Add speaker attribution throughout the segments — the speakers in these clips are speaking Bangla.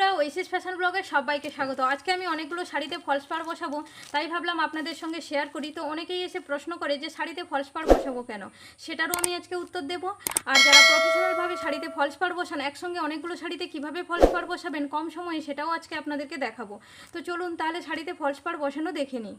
Speaker 1: বন্ধুরা ওইসিস ফ্যাশন ব্লগে সবাইকে স্বাগত। আজকে আমি অনেকগুলো শাড়িতে ফলস পাড় বসাবো, তাই ভাবলাম আপনাদের সঙ্গে শেয়ার করি। তো অনেকেই এসে প্রশ্ন করে যে, শাড়িতে ফলস পাড় বসাবো কেন? সেটারও আমি আজকে উত্তর দেব। আর যারা প্রফেশনালভাবে শাড়িতে ফলস পাড় বসান, একসঙ্গে অনেকগুলো শাড়িতে কীভাবে ফলস পাড় বসাবেন কম সময়ে, সেটাও আজকে আপনাদেরকে দেখাবো। তো চলুন তাহলে শাড়িতে ফলস পাড় বসানো দেখে নিই।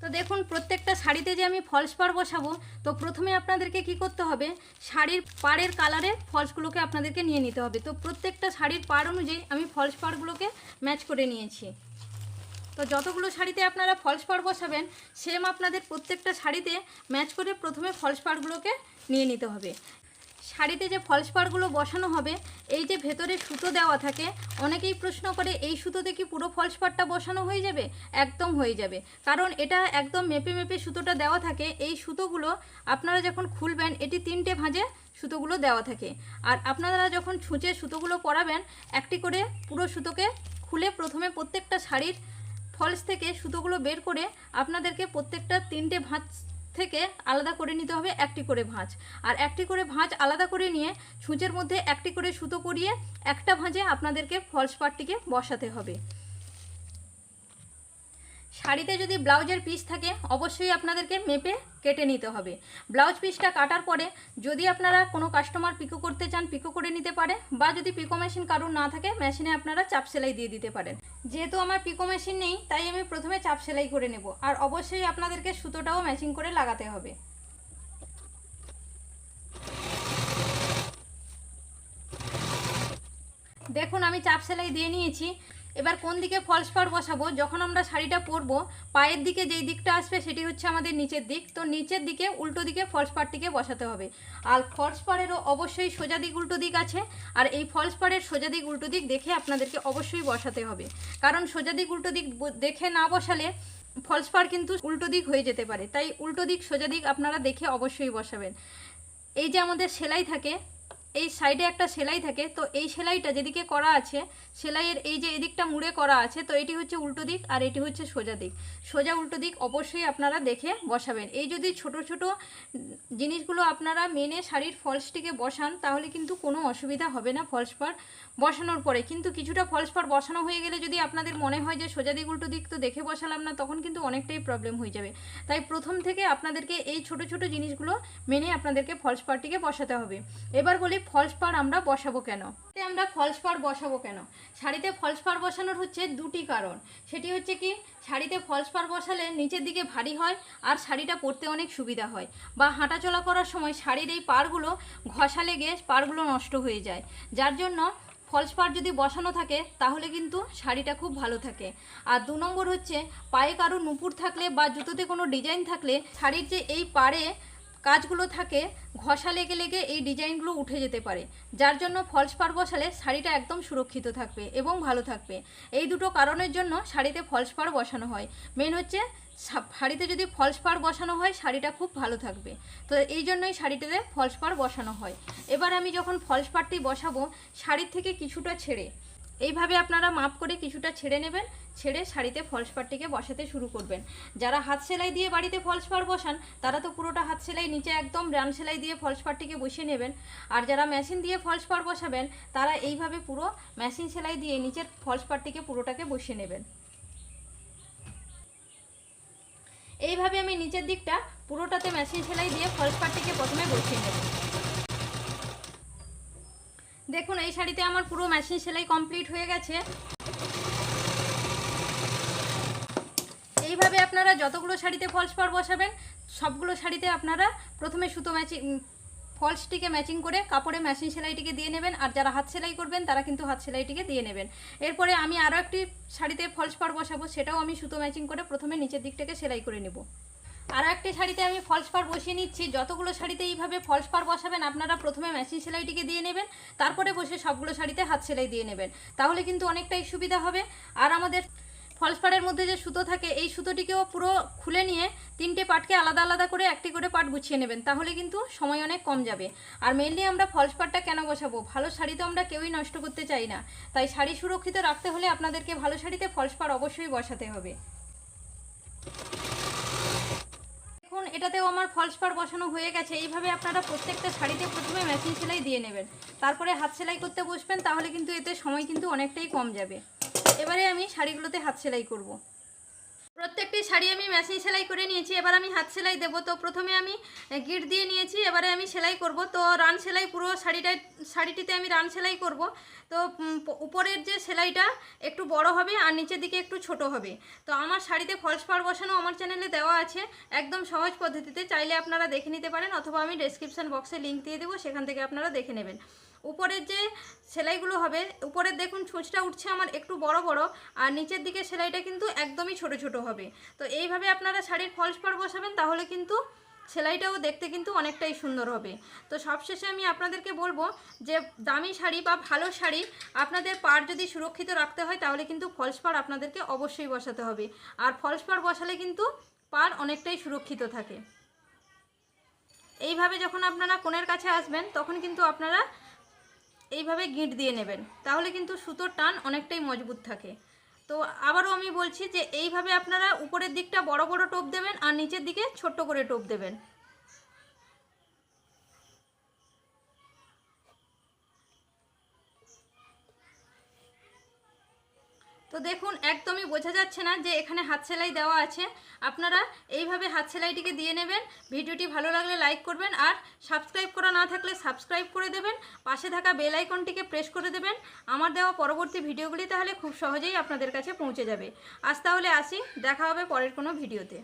Speaker 1: তো দেখুন, প্রত্যেকটা শাড়িতে যে আমি ফলস পাড় বসাবো, তো প্রথমে আপনাদেরকে কি করতে হবে? শাড়ির পাড়ের কালারে ফলসগুলোকে আপনাদেরকে নিয়ে নিতে হবে। তো প্রত্যেকটা শাড়ির পাড় অনুযায়ী আমি ফলস পাড়গুলোকে ম্যাচ করে নিয়েছি। তো যতগুলো শাড়িতে আপনারা ফলস পাড় বসাবেন সেম আপনাদের প্রত্যেকটা শাড়িতে ম্যাচ করে প্রথমে ফলস পাড়গুলোকে নিয়ে নিতে হবে। শাড়িতে যে ফলস পাড়গুলো বসানো হবে, এই যে ভেতরে সুতো দেওয়া থাকে, অনেকেই প্রশ্ন করে, এই সুতোতে কি পুরো ফলস পাড়টা বসানো হয়ে যাবে? একদম হয়ে যাবে। কারণ এটা একদম মেপে মেপে সুতোটা দেওয়া থাকে। এই সুতোগুলো আপনারা যখন খুলবেন, এটি তিনটে ভাঁজে সুতোগুলো দেওয়া থাকে। আর আপনারা যখন ছুঁচে সুতোগুলো পরাবেন, একটি করে পুরো সুতোকে খুলে প্রথমে প্রত্যেকটা শাড়ির ফলস থেকে সুতোগুলো বের করে আপনাদেরকে প্রত্যেকটা তিনটে ভাঁজ থেকে আলাদা করে নিতে হবে একটি করে ভাঁজ। আর একটি করে ভাঁজ আলাদা করে নিয়ে ছুঁচের মধ্যে একটি করে সুতো পরিয়ে একটা ভাঁজে আপনাদেরকে ফলস পাটটিকে বসাতে হবে। শাড়িতে যদি ব্লাউজের পিস থাকে, অবশ্যই আপনাদেরকে মেপে কেটে নিতে হবে। ব্লাউজ পিসটা কাটার পরে যদি আপনারা কোনো কাস্টমার পিকো করতে চান পিকো করে নিতে পারে, বা যদি পিকো মেশিন কারুর না থাকে মেশিনে আপনারা চাপ সেলাই দিয়ে দিতে পারেন। যেহেতু আমার পিকো মেশিন নেই, তাই আমি প্রথমে চাপ সেলাই করে নেব। আর অবশ্যই আপনাদেরকে সুতোটাও ম্যাচিং করে লাগাতে হবে। দেখুন, আমি চাপ সেলাই দিয়ে নিয়েছি। এবার কোন দিকে ফলস পাড় বসাবো? যখন আমরা শাড়িটা পরবো, পায়ের দিকে যেই দিকটা আসবে সেটি হচ্ছে আমাদের নিচের দিক। তো নিচের দিকে উল্টো দিকে ফলস পাড়টিকে বসাতে হবে। আর ফলস পাড়েরও অবশ্যই সোজা দিক, উল্টো দিক আছে। আর এই ফলস পাড়ের সোজা দিক, উল্টো দিক দেখে আপনাদেরকে অবশ্যই বসাতে হবে। কারণ সোজা দিক, উল্টো দিক দেখে না বসালে ফলস পাড় কিন্তু উল্টো দিক হয়ে যেতে পারে। তাই উল্টো দিক, সোজা দিক আপনারা দেখে অবশ্যই বসাবেন। এই যে আমাদের সেলাই থাকে এই সাইডে একটা সেলাই থাকে, তো এই সেলাইটা যেদিকে করা আছে, সেলাইয়ের এই যে এদিকটা মুড়ে করা আছে, তো এটি হচ্ছে উল্টো দিক আর এটি হচ্ছে সোজা দিক। সোজা উল্টো দিক অবশ্যই আপনারা দেখে বসাবেন। এই যদি ছোট ছোট জিনিসগুলো আপনারা মেনে শাড়ির ফলসটিকে বসান, তাহলে কিন্তু কোনো অসুবিধা হবে না ফলস পার বসানোর পরে। কিন্তু কিছুটা ফলস পার বসানো হয়ে গেলে যদি আপনাদের মনে হয় যে সোজা দিক, উল্টো দিক তো দেখে বসালাম না, তখন কিন্তু অনেকটাই প্রবলেম হয়ে যাবে। তাই প্রথম থেকে আপনাদেরকে এই ছোট ছোট জিনিসগুলো মেনে আপনাদেরকে ফলস পারটিকে বসাতে হবে। এবার বলি ফলস পার আমরা বসাবো কেন? আমরা ফলস পার বসাবো কেন? শাড়িতে ফলস পার বসানোর হচ্ছে দুটি কারণ। সেটি হচ্ছে কি, শাড়িতে ফলস পার বসালে নিচের দিকে ভারী হয় আর শাড়িটা পরতে অনেক সুবিধা হয়। বা হাঁটাচলা করার সময় শাড়ির এই পাড়গুলো ঘষা লেগে পাড়গুলো নষ্ট হয়ে যায়। যার জন্য ফলস পাড় যদি বসানো থাকে, তাহলে কিন্তু শাড়িটা খুব ভালো থাকে। আর দু নম্বর হচ্ছে, পায়ে কারও নুপুর থাকলে বা জুতোতে কোনো ডিজাইন থাকলে শাড়ির যে এই পাড়ে কাজগুলো থাকে, ঘষা লেগে লেগে এই ডিজাইনগুলো উঠে যেতে পারে। যার জন্য ফলস পাড় বসালে শাড়িটা একদম সুরক্ষিত থাকবে এবং ভালো থাকবে। এই দুটো কারণের জন্য শাড়িতে ফলস পাড় বসানো হয়। মেন হচ্ছে শাড়িতে যদি ফলস পাড় বসানো হয়, শাড়িটা খুব ভালো থাকবে। তো এই জন্যই শাড়িটাতে ফলস পাড় বসানো হয়। এবার আমি যখন ফলস পাড়টি বসাবো, শাড়ির থেকে কিছুটা ছেড়ে এইভাবে আপনারা মাপ করে কিছুটা ছেড়ে নেবেন, ছেড়ে শাড়িতে ফলস পাড়টিকে বসাতে শুরু করবেন। যারা হাত সেলাই দিয়ে বাড়িতে ফলস পাড় বসান, তারা তো পুরোটা হাত সেলাই নিচে একদম রান সেলাই দিয়ে ফলস পাড়টিকে বসিয়ে নেবেন। আর যারা মেশিন দিয়ে ফলস পাড় বসাবেন, তারা এইভাবে পুরো মেশিন সেলাই দিয়ে নিচের ফলস পাড়টিকে পুরোটাকে বসিয়ে নেবেন। এইভাবে আমি নিচের দিকটা পুরোটাতে মেশিন সেলাই দিয়ে ফলস পাড়টিকে প্রথমে বসিয়ে নেব। দেখুন, এই শাড়িতে আমার পুরো মেশিন সেলাই কমপ্লিট হয়ে গেছে। এইভাবে আপনারা যতগুলো শাড়িতে ফলস পাড় বসাবেন, সবগুলো শাড়িতে আপনারা প্রথমে সুতো ম্যাচিং ফলসটিকে ম্যাচিং করে কাপড়ে মেশিন সেলাইটিকে দিয়ে নেবেন, আর যারা হাত সেলাই করবেন, তারা কিন্তু হাত সেলাইটিকে দিয়ে নেবেন। এরপরে আমি আরও একটি শাড়িতে ফলস পাড় বসাবো, সেটাও আমি সুতো ম্যাচিং করে প্রথমে নিচের দিকটাকে সেলাই করে নেব। আরও একটি শাড়িতে আমি ফলস পাড় বসিয়ে নিচ্ছি। যতগুলো শাড়িতে এইভাবে ফলস পাড় বসাবেন, আপনারা প্রথমে মেশিন সেলাইটিকে দিয়ে নেবেন, তারপরে বসে সবগুলো শাড়িতে হাত সেলাই দিয়ে নেবেন। তাহলে কিন্তু অনেকটাই সুবিধা হবে। আর আমাদের ফলস পাড়ের মধ্যে যে সুতো থাকে, এই সুতোটিকেও পুরো খুলে নিয়ে তিনটে পাটকে আলাদা আলাদা করে একটি করে পাট গুছিয়ে নেবেন। তাহলে কিন্তু সময় অনেক কম যাবে। আর মেনলি আমরা ফলস পাটটা কেন বসাবো? ভালো শাড়ি তো আমরা কেউই নষ্ট করতে চাই না। তাই শাড়ি সুরক্ষিত রাখতে হলে আপনাদেরকে ভালো শাড়িতে ফলস পাড় অবশ্যই বসাতে হবে। এটাতেও আমার ফলস পাড় বসানো হয়ে গেছে। এইভাবে আপনারা প্রত্যেকটা শাড়িতে প্রথমে মেশিন সেলাই দিয়ে নেবেন। তারপরে হাত সেলাই করতে বসবেন, তাহলে কিন্তু এতে সময় কিন্তু অনেকটাই কম যাবে। এবারে আমি শাড়িগুলোতে হাত সেলাই করব। প্রত্যেকটি শাড়ি আমি মেশিন সেলাই করে নিয়েছি, এবার আমি হাত সেলাই দেব। তো প্রথমে আমি গিট দিয়ে নিয়েছি, এবারে আমি সেলাই করব। তো রান সেলাই পুরো শাড়িটায় শাড়িটিতে আমি রান সেলাই করব। তো উপরের যে সেলাইটা একটু বড় হবে আর নিচের দিকে একটু ছোট হবে। তো আমার শাড়িতে ফলস পাড় বসানো আমার চ্যানেলে দেওয়া আছে, একদম সহজ পদ্ধতিতে। চাইলে আপনারা দেখে নিতে পারেন, অথবা আমি ডেসক্রিপশন বক্সে লিঙ্ক দিয়ে দেবো, সেখান থেকে আপনারা দেখে নেবেন। উপরের যে সেলাইগুলো হবে উপরের দেখুন ছুঁচটা উঠছে আমার একটু বড় বড়, আর নিচের দিকে সেলাইটা কিন্তু একদমই ছোট ছোট হবে। তো এইভাবে আপনারা শাড়ির ফলস পাড় বসাবেন, তাহলে কিন্তু সেলাইটাও দেখতে কিন্তু অনেকটাই সুন্দর হবে। তো সবশেষে আমি আপনাদেরকে বলব যে, দামি শাড়ি বা ভালো শাড়ি আপনাদের পাড় যদি সুরক্ষিত রাখতে হয়, তাহলে কিন্তু ফলস পাড় আপনাদেরকে অবশ্যই বসাতে হবে। আর ফলস পাড় বসালে কিন্তু পাড় অনেকটাই সুরক্ষিত থাকে। এইভাবে যখন আপনারা কোণের কাছে আসবেন, তখন কিন্তু আপনারা এইভাবে গিঁট দিয়ে নেবেন। তাহলে কিন্তু সুতোর টান অনেকটাই মজবুত থাকে। তো আবারও আমি বলছি যে এইভাবে আপনারা উপরের দিকটা বড় বড় টোপ দেবেন আর নিচের দিকে ছোট্ট করে টোপ দেবেন। তো দেখুন, একদমই বোঝা যাচ্ছে না যে এখানে হাত সেলাই দেওয়া আছে। আপনারা এইভাবে হাত সেলাইটিকে দিয়ে নেবেন। ভিডিওটি ভালো লাগলে লাইক করবেন আর সাবস্ক্রাইব করা না থাকলে সাবস্ক্রাইব করে দেবেন। পাশে থাকা বেল আইকনটিকে প্রেস করে দেবেন। আমার দেওয়া পরবর্তী ভিডিওগুলি তাহলে খুব সহজেই আপনাদের কাছে পৌঁছে যাবে। আজ তাহলে আসি, দেখা হবে পরের কোনো ভিডিওতে।